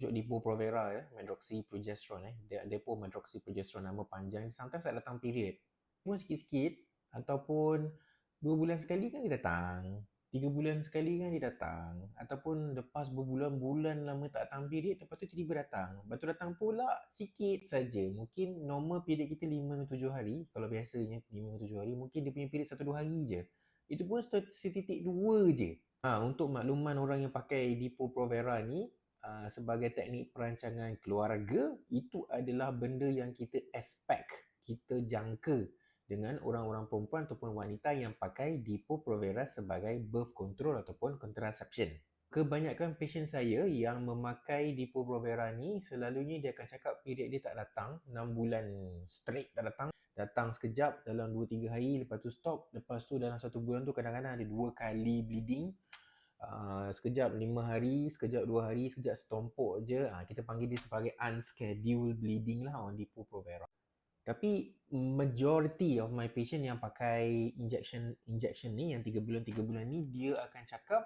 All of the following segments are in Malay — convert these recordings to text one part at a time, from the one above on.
Tunjuk Depo Provera ya, medroxyprogesterone eh. Dia Depo medroxyprogesterone nama panjang. Sometimes tak datang period. Cuma sikit-sikit ataupun dua bulan sekali kan dia datang. Tiga bulan sekali kan dia datang. Ataupun lepas berbulan-bulan lama tak datang period, lepas tu tiba-tiba datang. Lepas tu datang pula sikit saja. Mungkin normal period kita 5 7 hari. Kalau biasanya 5 7 hari, mungkin dia punya period 1 2 hari je. Itu pun setitik dua je. Ha, untuk makluman orang yang pakai Depo Provera ni, uh, sebagai teknik perancangan keluarga, itu adalah benda yang kita expect, kita jangka dengan orang-orang perempuan ataupun wanita yang pakai Depo Provera sebagai birth control ataupun contraception. Kebanyakan pasien saya yang memakai Depo Provera ni selalunya dia akan cakap period dia tak datang 6 bulan straight tak datang datang sekejap dalam 2-3 hari lepas tu stop lepas tu dalam satu bulan tu kadang-kadang ada dua kali bleeding uh, sekejap 5 hari sekejap 2 hari sekejap setompok je. Uh, kita panggil dia sebagai unscheduled bleeding lah on Depo Provera tapi majority of my patient yang pakai injection injection ni yang 3 bulan 3 bulan ni dia akan cakap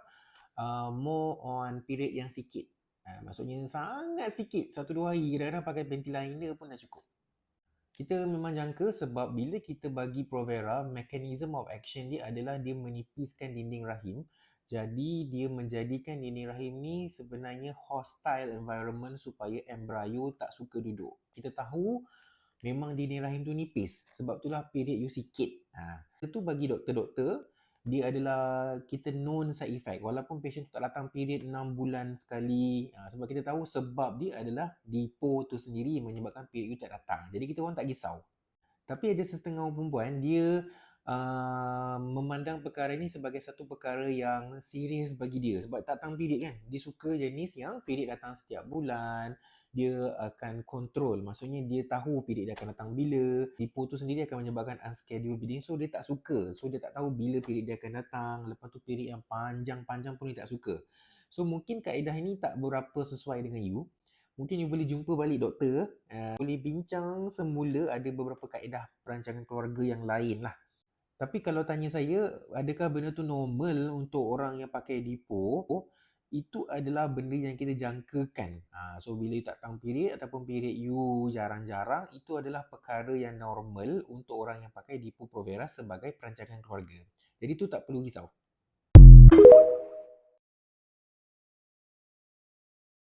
uh, more on period yang sikit. Uh, maksudnya sangat sikit. 1-2 hari. Kadang-kadang pakai pentiliner pun dah cukup. Kita memang jangka sebab bila kita bagi Provera, mechanism of action dia adalah dia menipiskan dinding rahim. Jadi dia menjadikan dinding rahim ni sebenarnya hostile environment supaya embryo tak suka duduk. Kita tahu memang dinding rahim tu nipis sebab itulah period you sikit. Ha. Itu bagi doktor-doktor dia adalah kita known side effect walaupun patient tak datang period 6 bulan sekali ha, sebab kita tahu sebab dia adalah depo tu sendiri menyebabkan period you tak datang jadi kita orang tak risau tapi ada setengah perempuan dia uh, memandang perkara ini sebagai satu perkara yang serius bagi dia. Sebab tak datang period kan? Dia suka jenis yang period datang setiap bulan. Dia akan kontrol. Maksudnya dia tahu period dia akan datang bila. Lipo tu sendiri akan menyebabkan unscheduled bleeding. So dia tak suka. So dia tak tahu bila period dia akan datang. Lepas tu period yang panjang-panjang pun dia tak suka. So mungkin kaedah ini tak berapa sesuai dengan you. Mungkin you boleh jumpa balik doktor uh, boleh bincang semula ada beberapa kaedah perancangan keluarga yang lain lah tapi kalau tanya saya, adakah benda tu normal untuk orang yang pakai Depo? Itu adalah benda yang kita jangkakan. Ha, so, bila you tak tahu period ataupun period you jarang-jarang, itu adalah perkara yang normal untuk orang yang pakai Depo Provera sebagai perancangan keluarga. Jadi, tu tak perlu risau.